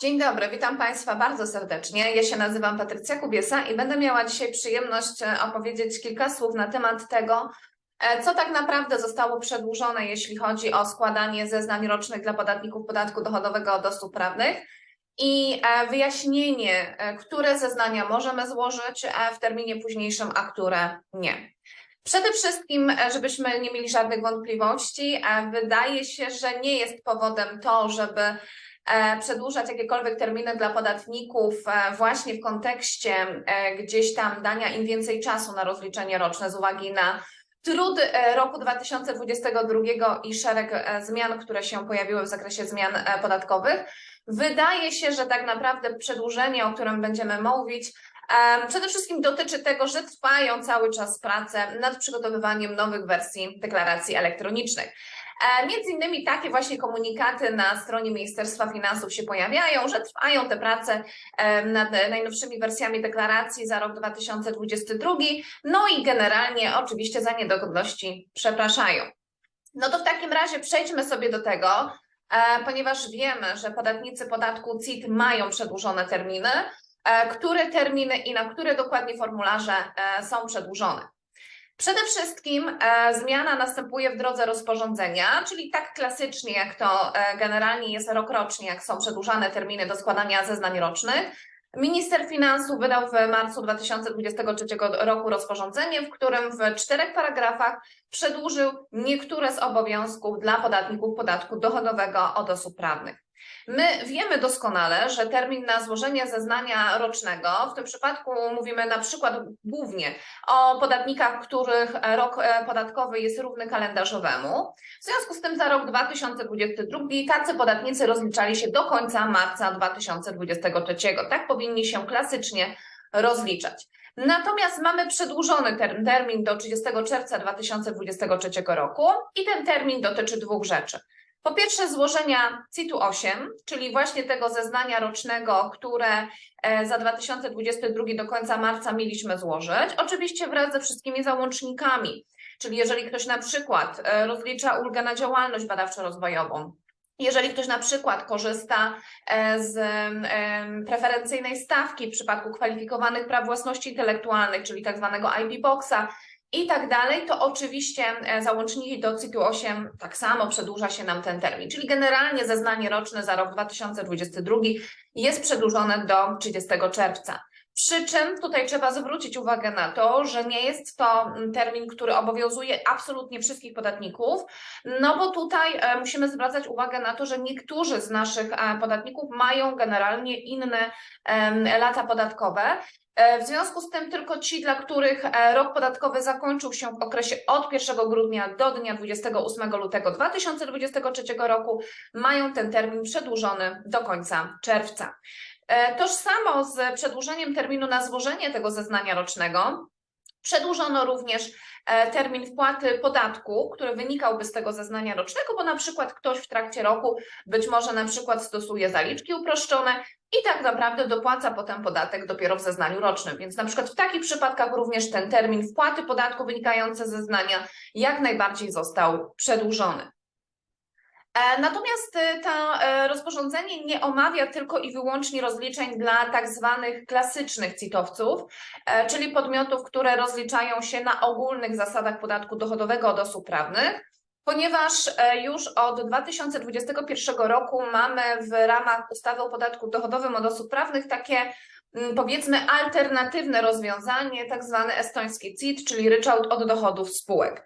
Dzień dobry, witam Państwa bardzo serdecznie. Ja się nazywam Patrycja Kubiesa i będę miała dzisiaj przyjemność e, opowiedzieć kilka słów na temat tego, e, co tak naprawdę zostało przedłużone, jeśli chodzi o składanie zeznań rocznych dla podatników podatku dochodowego od osób prawnych i e, wyjaśnienie, które zeznania możemy złożyć w terminie późniejszym, a które nie. Przede wszystkim, żebyśmy nie mieli żadnych wątpliwości, wydaje się, że nie jest powodem to, żeby przedłużać jakiekolwiek terminy dla podatników e, właśnie w kontekście e, gdzieś tam dania im więcej czasu na rozliczenie roczne z uwagi na trud roku 2022 i szereg zmian, które się pojawiły w zakresie zmian podatkowych. Wydaje się, że tak naprawdę przedłużenie, o którym będziemy mówić, Przede wszystkim dotyczy tego, że trwają cały czas prace nad przygotowywaniem nowych wersji deklaracji elektronicznych. E, między innymi takie właśnie komunikaty na stronie Ministerstwa Finansów się pojawiają, że trwają te prace e, nad najnowszymi wersjami deklaracji za rok 2022, no i generalnie oczywiście za niedogodności przepraszają. No to w takim razie przejdźmy sobie do tego, e, ponieważ wiemy, że podatnicy podatku CIT mają przedłużone terminy, które terminy i na które dokładnie formularze są przedłużone. Przede wszystkim e, zmiana następuje w drodze rozporządzenia, czyli tak klasycznie, jak to e, generalnie jest rokrocznie, jak są przedłużane terminy do składania zeznań rocznych. Minister Finansów wydał w marcu 2023 roku rozporządzenie, w którym w czterech paragrafach przedłużył niektóre z obowiązków dla podatników podatku dochodowego od osób prawnych. My wiemy doskonale, że termin na złożenie zeznania rocznego, w tym przypadku mówimy na przykład głównie o podatnikach, których rok e, podatkowy jest równy kalendarzowemu. W związku z tym za rok 2022 tacy podatnicy rozliczali się do końca marca 2023. Tak powinni się klasycznie rozliczać. Natomiast mamy przedłużony termin do 30 czerwca 2023 roku i ten termin dotyczy dwóch rzeczy. Po pierwsze, złożenia CIT-u 8, czyli właśnie tego zeznania rocznego, które e, za 2022 do końca marca mieliśmy złożyć, oczywiście wraz ze wszystkimi załącznikami. Czyli jeżeli ktoś na przykład e, rozlicza ulgę na działalność badawczo-rozwojową, jeżeli ktoś na przykład korzysta e, z preferencyjnej stawki w przypadku kwalifikowanych praw własności intelektualnej, czyli tak zwanego IP Boxa, i tak dalej, to oczywiście e, załączniki do CIT 8 tak samo przedłuża się nam ten termin. Czyli generalnie zeznanie roczne za rok 2022 jest przedłużone do 30 czerwca. Przy czym tutaj trzeba zwrócić uwagę na to, że nie jest to mm, termin, który obowiązuje absolutnie wszystkich podatników, no bo tutaj e, musimy zwracać uwagę na to, że niektórzy z naszych e, podatników mają generalnie inne lata podatkowe E, w związku z tym tylko ci, dla których rok podatkowy zakończył się w okresie od 1 grudnia do dnia 28 lutego 2023 roku, mają ten termin przedłużony do końca czerwca. E, toż samo z przedłużeniem terminu na złożenie tego zeznania rocznego, Przedłużono również termin wpłaty podatku, który wynikałby z tego zeznania rocznego, bo na przykład ktoś w trakcie roku być może na przykład stosuje zaliczki uproszczone i tak naprawdę dopłaca potem podatek dopiero w zeznaniu rocznym. Więc na przykład w takich przypadkach również ten termin wpłaty podatku wynikający ze zeznania jak najbardziej został przedłużony. E, natomiast e, to e, rozporządzenie nie omawia tylko i wyłącznie rozliczeń dla tak zwanych klasycznych CIT-owców, czyli podmiotów, które rozliczają się na ogólnych zasadach podatku dochodowego od osób prawnych, ponieważ już od 2021 roku mamy w ramach ustawy o podatku dochodowym od osób prawnych takie mm, powiedzmy alternatywne rozwiązanie, tak zwane estońskie CIT, czyli ryczałt od dochodów spółek.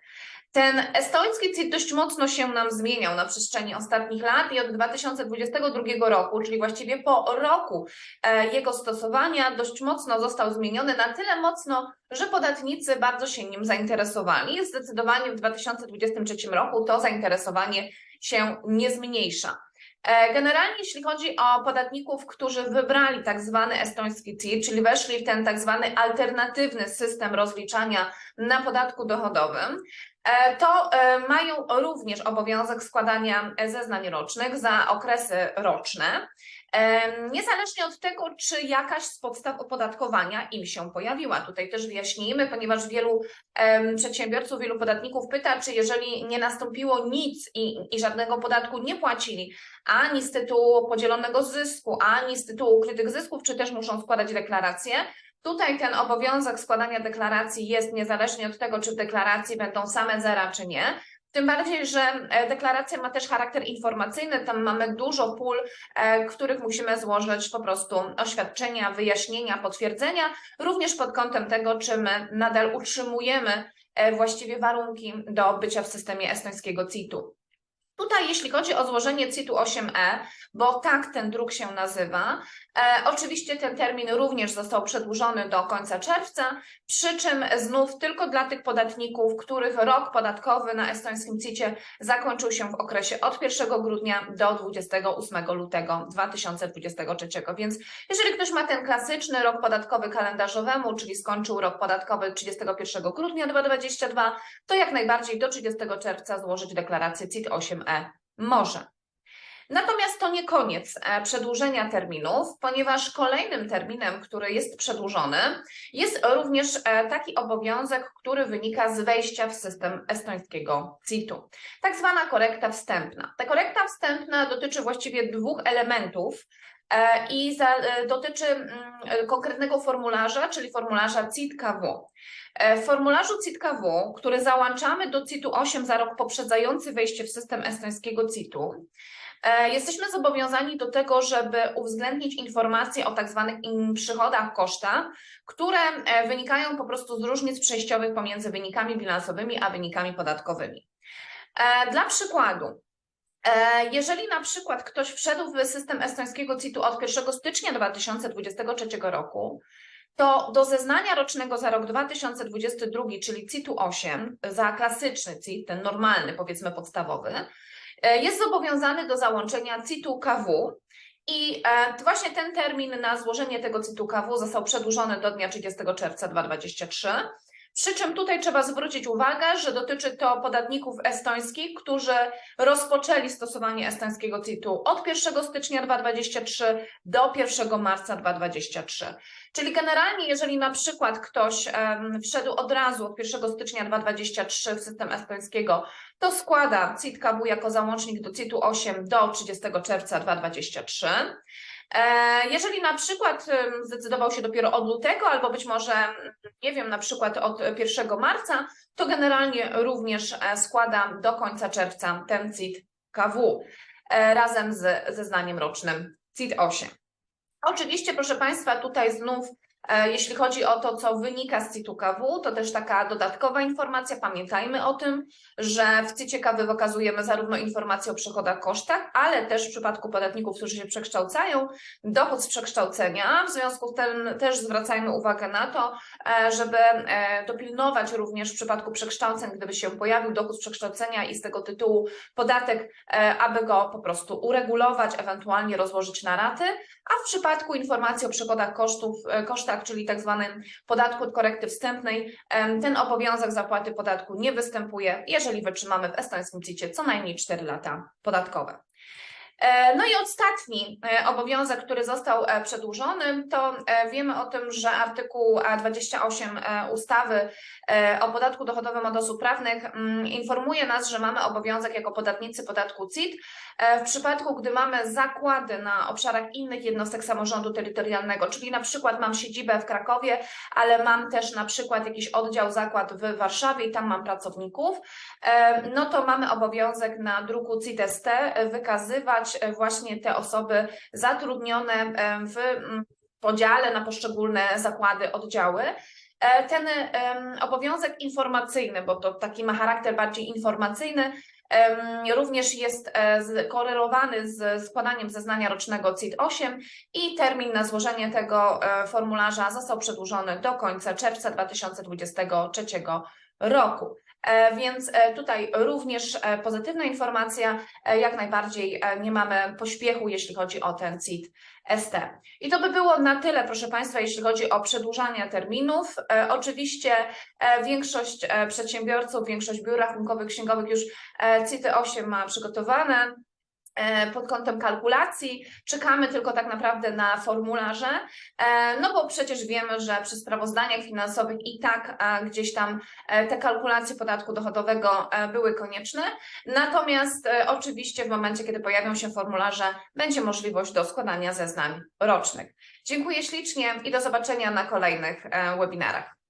Ten estoński CIT dość mocno się nam zmieniał na przestrzeni ostatnich lat i od 2022 roku, czyli właściwie po roku e, jego stosowania, dość mocno został zmieniony na tyle mocno, że podatnicy bardzo się nim zainteresowali. Zdecydowanie w 2023 roku to zainteresowanie się nie zmniejsza. E, generalnie, jeśli chodzi o podatników, którzy wybrali tak zwany estoński CIT, czyli weszli w ten tak zwany alternatywny system rozliczania na podatku dochodowym, to e, mają również obowiązek składania zeznań rocznych za okresy roczne. Niezależnie od tego, czy jakaś z podstaw opodatkowania im się pojawiła. Tutaj też wyjaśnijmy, ponieważ wielu przedsiębiorców, wielu podatników pyta, czy jeżeli nie nastąpiło nic i, i żadnego podatku nie płacili, ani z tytułu podzielonego zysku, ani z tytułu ukrytych zysków, czy też muszą składać deklaracje. Tutaj ten obowiązek składania deklaracji jest niezależnie od tego, czy w deklaracji będą same zera, czy nie. Tym bardziej, że e, deklaracja ma też charakter informacyjny, tam mamy dużo pól, e, których musimy złożyć po prostu oświadczenia, wyjaśnienia, potwierdzenia, również pod kątem tego, czy my nadal utrzymujemy e, właściwie warunki do bycia w systemie estońskiego CIT-u. Tutaj, jeśli chodzi o złożenie CIT-u 8E, bo tak ten druk się nazywa, e, oczywiście ten termin również został przedłużony do końca czerwca, przy czym znów tylko dla tych podatników, których rok podatkowy na estońskim CIT-cie zakończył się w okresie od 1 grudnia do 28 lutego 2023. Więc jeżeli ktoś ma ten klasyczny rok podatkowy kalendarzowemu, czyli skończył rok podatkowy 31 grudnia 2022, to jak najbardziej do 30 czerwca złożyć deklarację CIT 8E może. Natomiast to nie koniec e, przedłużenia terminów, ponieważ kolejnym terminem, który jest przedłużony, jest również e, taki obowiązek, który wynika z wejścia w system estońskiego CIT-u. Tak zwana korekta wstępna. Ta korekta wstępna dotyczy właściwie dwóch elementów, e, i za, dotyczy mm, konkretnego formularza, czyli formularza CIT-KW. W formularzu CIT-KW, który załączamy do CIT-u 8 za rok poprzedzający wejście w system estońskiego CIT-u, Jesteśmy zobowiązani do tego, żeby uwzględnić informacje o tak zwanych przychodach koszta, które wynikają po prostu z różnic przejściowych pomiędzy wynikami bilansowymi a wynikami podatkowymi. Dla przykładu, jeżeli na przykład ktoś wszedł w system estońskiego CIT-u od 1 stycznia 2023 roku, to do zeznania rocznego za rok 2022, czyli CIT-u 8, za klasyczny CIT, ten normalny, powiedzmy podstawowy, jest zobowiązany do załączenia CIT-u KW. I e, właśnie ten termin na złożenie tego CIT-u KW został przedłużony do dnia 30 czerwca 2023. Przy czym tutaj trzeba zwrócić uwagę, że dotyczy to podatników estońskich, którzy rozpoczęli stosowanie estońskiego CIT-u od 1 stycznia 2023 do 1 marca 2023. Czyli generalnie, jeżeli na przykład ktoś wszedł od razu od 1 stycznia 2023 w system estońskiego, to składa CIT-KW jako załącznik do CIT-u 8 do 30 czerwca 2023. E, jeżeli na przykład zdecydował się dopiero od lutego, albo być może, nie wiem, na przykład od 1 marca, to generalnie również e, składam do końca czerwca ten CIT KW e, razem z zeznaniem rocznym CIT 8. Oczywiście, proszę Państwa, tutaj znów jeśli chodzi o to, co wynika z CIT-u to też taka dodatkowa informacja. Pamiętajmy o tym, że w CIT-cie KW wykazujemy zarówno informacje o przychodach, kosztach, ale też w przypadku podatników, którzy się przekształcają, dochód z przekształcenia. W związku z tym też zwracajmy uwagę na to, e, żeby e, dopilnować również w przypadku przekształceń, gdyby się pojawił dochód z przekształcenia i z tego tytułu podatek, aby go po prostu uregulować, ewentualnie rozłożyć na raty, a w przypadku informacji o przychodach, kosztów, kosztach, kosztach, czyli tak zwanym podatku od korekty wstępnej, ten obowiązek zapłaty podatku nie występuje, jeżeli wytrzymamy w estońskim CIT-cie co najmniej 4 lata podatkowe. E, no i ostatni e, obowiązek, który został e, przedłużony, to wiemy o tym, że artykuł 28 ustawy o podatku dochodowym od osób prawnych mm, informuje nas, że mamy obowiązek jako podatnicy podatku CIT w przypadku, gdy mamy zakłady na obszarach innych jednostek samorządu terytorialnego, czyli na przykład mam siedzibę w Krakowie, ale mam też na przykład jakiś oddział, zakład w Warszawie i tam mam pracowników, no to mamy obowiązek na druku CIT-ST wykazywać E, właśnie te osoby zatrudnione w mm, podziale na poszczególne zakłady, oddziały. E, ten obowiązek informacyjny, bo to taki ma charakter bardziej informacyjny, również jest korelowany z składaniem zeznania rocznego CIT-8 i termin na złożenie tego formularza został przedłużony do końca czerwca 2023 roku. E, więc e, tutaj również e, pozytywna informacja, jak najbardziej nie mamy pośpiechu, jeśli chodzi o ten CIT ST. I to by było na tyle, proszę Państwa, jeśli chodzi o przedłużanie terminów. Oczywiście większość przedsiębiorców, większość biur rachunkowych, księgowych już CIT 8 ma przygotowane. E, pod kątem kalkulacji. Czekamy tylko tak naprawdę na formularze, e, no bo przecież wiemy, że przy sprawozdaniach finansowych i tak gdzieś tam e, te kalkulacje podatku dochodowego były konieczne. Natomiast oczywiście w momencie, kiedy pojawią się formularze, będzie możliwość do składania zeznań rocznych. Dziękuję ślicznie i do zobaczenia na kolejnych webinarach.